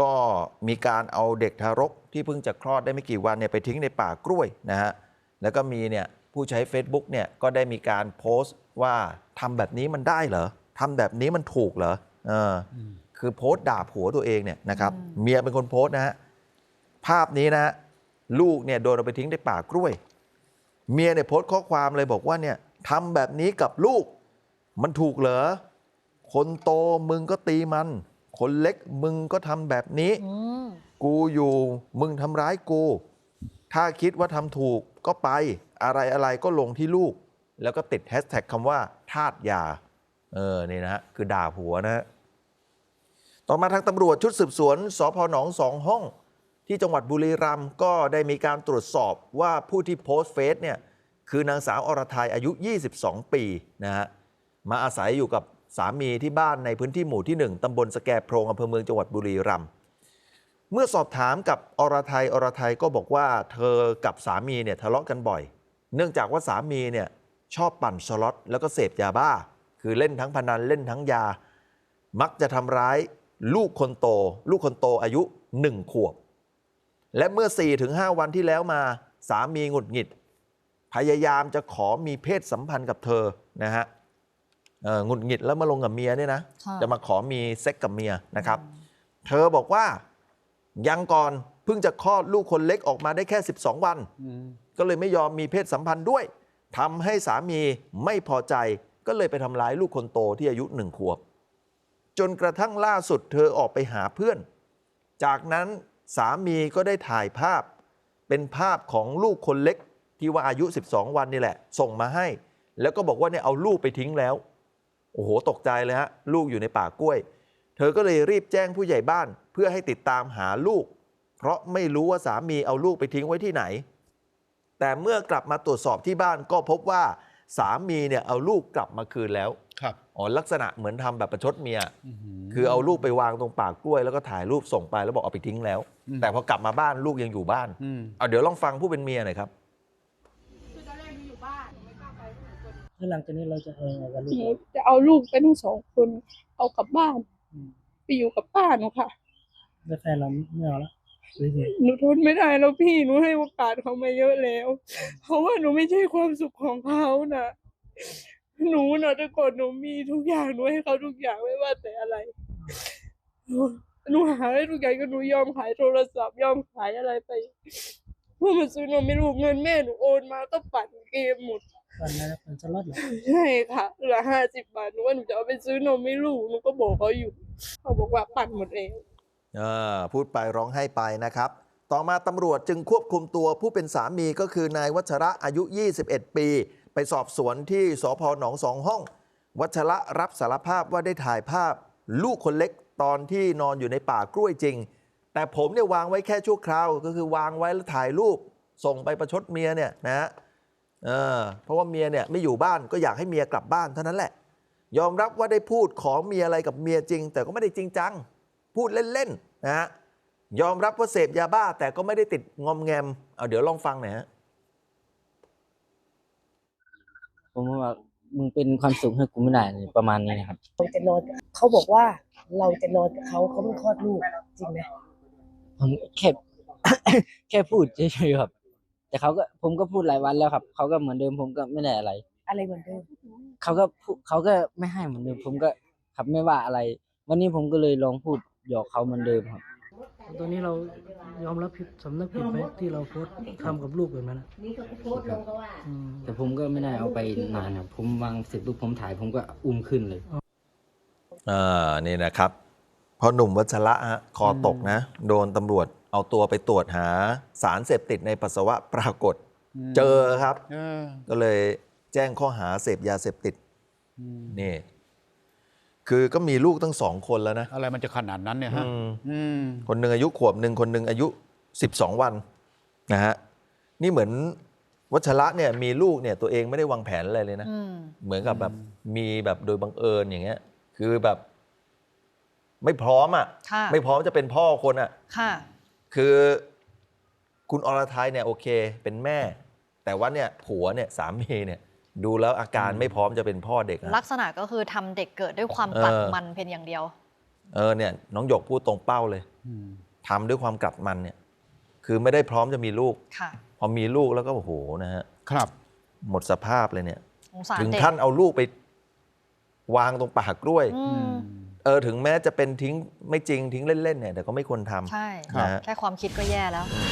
ก็มีการเอาเด็กทารกที่เพิ่งจะคลอดได้ไม่กี่วันเนี่ยไปทิ้งในป่ากล้วยนะฮะแล้วก็มีเนี่ยผู้ใช้ Facebook เนี่ยก็ได้มีการโพสต์ว่าทำแบบนี้มันได้เหรอทำแบบนี้มันถูกเหรอเอออคือโพสต์ด่าผัวตัวเองเนี่ยนะครับเมียเป็นคนโพสต์นะฮะภาพนี้นะฮะลูกเนี่ยโดนเอาไปทิ้งในป่ากล้วย เมียเนี่ยโพสต์ข้อความเลยบอกว่าเนี่ยทำแบบนี้กับลูก มันถูกเหรอคนโตมึงก็ตีมัน คนเล็กมึงก็ทำแบบนี้อืมกูอยู่ มึงทำร้ายกู ถ้าคิดว่าทำถูกก็ไปอะไรอะไรก็ลงที่ลูก แล้วก็ติดแฮชแท็กคำว่าทาสยา เออนี่นะฮะคือด่าผัวนะฮะต่อมาทางตำรวจชุดสืบสวนสพหนองสองห้อง ที่จังหวัดบุรีรัมย์ก็ได้มีการตรวจสอบว่าผู้ที่โพสต์เฟซเนี่ยคือนางสาวอรทัยอายุ 22 ปีนะฮะมาอาศัยอยู่กับ สามีที่บ้านในพื้นที่หมู่ที่ 1ตำบลสแกโพรงอำเภอเมืองจังหวัดบุรีรัมย์เมื่อสอบถามกับอรไทยอรไทยก็บอกว่าเธอกับสามีเนี่ยทะเลาะกันบ่อย เนื่องจากว่าสามีเนี่ยชอบปั่นสล็อตแล้วก็เสพยาบ้า คือเล่นทั้งพนันเล่นทั้งยา มักจะทำร้ายลูกคนโต ลูกคนโตอายุ 1 ขวบ และเมื่อ 4-5 วันที่แล้วมาสามีหงุดหงิด พยายามจะขอมีเพศสัมพันธ์กับเธอนะฮะ หงุดหงิดแล้วมาลงกับเมียเนี่ยนะค่ะจะมาขอมีเซ็กกับเมียนะครับ เธอบอกว่ายังก่อนเพิ่งจะคลอดลูกคนเล็กออกมาได้แค่ 12 วัน ก็เลยไม่ยอมมีเพศสัมพันธ์ด้วยทำให้สามีไม่พอใจก็เลยไปทำร้ายลูกคนโตที่อายุหนึ่งขวบ จนกระทั่งล่าสุดเธอออกไปหาเพื่อน จากนั้นสามีก็ได้ถ่ายภาพ เป็นภาพของลูกคนเล็กที่ว่าอายุ 12 วันนี่แหละ ส่งมาให้ แล้วก็บอกว่าเนี่ยเอาลูกไปทิ้งแล้ว โอ้โห ตกใจเลยฮะ ลูกอยู่ในป่ากล้วย เธอก็เลยรีบแจ้งผู้ใหญ่บ้าน เพื่อให้ติดตามหาลูก เพราะไม่รู้ว่าสามีเอาลูกไปทิ้งไว้ที่ไหน แต่เมื่อกลับมาตรวจสอบที่บ้านก็พบว่าสามีเนี่ยเอาลูกกลับมาคืนแล้ว ครับ อ๋อลักษณะเหมือนทำแบบประชดเมีย คือเอาลูกไปวางตรงปากกล้วย แล้วก็ถ่ายรูปส่งไปแล้วบอกเอาไปทิ้งแล้ว อืม แต่พอกลับมาบ้านลูกยังอยู่บ้าน อืม เอาเดี๋ยวลองฟังผู้เป็นเมียหน่อยครับ แล้วหลังจากนี้เราจะเอายังไงกับลูหกนูเราจะเอาลูกไปทั้งสองคน เอากลับบ้านอืม ไปอยู่กับป้าหนูค่ะ แล้วแฟนเราไม่เอาละหรือไงหนูทนไม่ได้แล้วพี่หนูให้โอกาสเขามาเยอะแล้ว เพราะว่าหนูไม่ใช่ความสุขของเขานะหนูนะแต่ก่อนหนูมีทุกอย่างหนูให้เขาทุกอย่างไม่ว่าแต่อะไรหนูหาได้ทุกอย่างก็หนูยอมขายโทรศัพท์ยอมขายอะไรไปเพื่อมาซื้อนมไม่ลูกเงินแม่หนูโอนมาก็ปั่นเกมหมด ฟันแล้วฟันสล็อตเหรอใช่ค่ะเหลือห้าสิบบาทหนูว่าหนูจะเอาไปซื้อนมให้ลูกหนูก็บอกเขาอยู่ เขาบอกว่าปั่นหมดเองเออพูดไปร้องไห้ไปนะครับ ต่อมาตำรวจจึงควบคุมตัวผู้เป็นสามีก็คือนายวัชระอายุ 21 ปี ไปสอบสวนที่สพหนองสองห้อง วัชระรับสารภาพว่าได้ถ่ายภาพ ลูกคนเล็กตอนที่นอนอยู่ในป่ากล้วยจริง แต่ผมเนี่ยวางไว้แค่ชั่วคราว ก็คือวางไว้แล้วถ่ายรูปส่งไปประชดเมียเนี่ยนะฮะ เออเพราะว่าเมียเนี่ยไม่อยู่บ้านก็อยากให้เมียกลับบ้านเท่านั้นแหละ ยอมรับว่าได้พูดขอเมียอะไรกับเมียจริง แต่ก็ไม่ได้จริงจัง พูดเล่นๆนะฮะยอมรับว่าเสพยาบ้าแต่ก็ไม่ได้ติดงอมแงมเอาเดี๋ยวลองฟังหน่อยฮะผมว่ามึงเป็นความสุขให้กูไม่ได้เลยประมาณนี้นะครับ เราจะนอนกับเขาบอกว่าเราจะนอนกับเขาเขาเพิ่งคลอดลูกจริงไหมผมแค่ แค่พูดเฉยๆครับ แต่เขาก็ผมก็พูดหลายวันแล้วครับ เขาก็เหมือนเดิมผมก็ไม่ได้อะไร อะไรเหมือนเดิมเขาก็พูดเขาก็ไม่ให้เหมือนเดิม ผมก็ครับไม่ว่าอะไร วันนี้ผมก็เลยลองพูดหยอกเขาเหมือนเดิมครับ ตอนนี้เรายอมรับผิดสำนึกผิดไหมที่เราโพสต์ทำกับลูกแบบนั้นอะอืม แต่ผมก็ไม่ได้เอาไปนานครับ ผมวางเสร็จปุ๊บผมถ่ายผมก็อุ้มขึ้นเลย อ่านี่นะครับพอหนุ่มวัชระฮะคอตกนะ โดนตำรวจ เอาตัวไปตรวจหาสารเสพติดในปัสสาวะปรากฏ เจอครับเออก็เลยแจ้งข้อหาเสพยาเสพติดนี่คือก็มีลูกตั้งสองคนแล้วนะ อะไรมันจะขนาดนั้นเนี่ยฮะอืมอืมคนหนึ่งอายุขวบหนึ่งคนหนึ่งอายุ 12 วันนะฮะนี่เหมือนวัชระเนี่ยมีลูกเนี่ยตัวเองไม่ได้วางแผนอะไรเลยนะอืมเหมือนกับแบบมีแบบโดยบังเอิญอย่างเงี้ย คือแบบ ไม่พร้อมอะค่ะไม่พร้อมจะเป็นพ่อคนอะ ค่ะคือคุณอรทัยเนี่ยโอเคเป็นแม่ แต่ว่าเนี่ยผัวเนี่ยสามีเนี่ยดูแล้วอาการไม่พร้อมจะเป็นพ่อเด็กลันะกษณะก็คือทำเด็กเกิดด้วยความเออกลัดมันเพียงอย่างเดียว เออเนี่ยน้องหยกพูดตรงเป้าเลยอืมทำด้วยความกลัดมันเนี่ยคือไม่ได้พร้อมจะมีลูก ค่ะ พอมีลูกแล้วก็โอ้โหนะฮะครับ หมดสภาพเลยเนี่ย สงสารถึงเด็กขั้นเอาลูกไป วางตรงปากกล้วย อือืมม เออถึงแม้จะเป็นทิ้งไม่จริงทิ้งเล่นๆเนี่ยแต่ก็ไม่ควรทำใช่ครับนะฮะ แค่ความคิดก็แย่แล้วอืม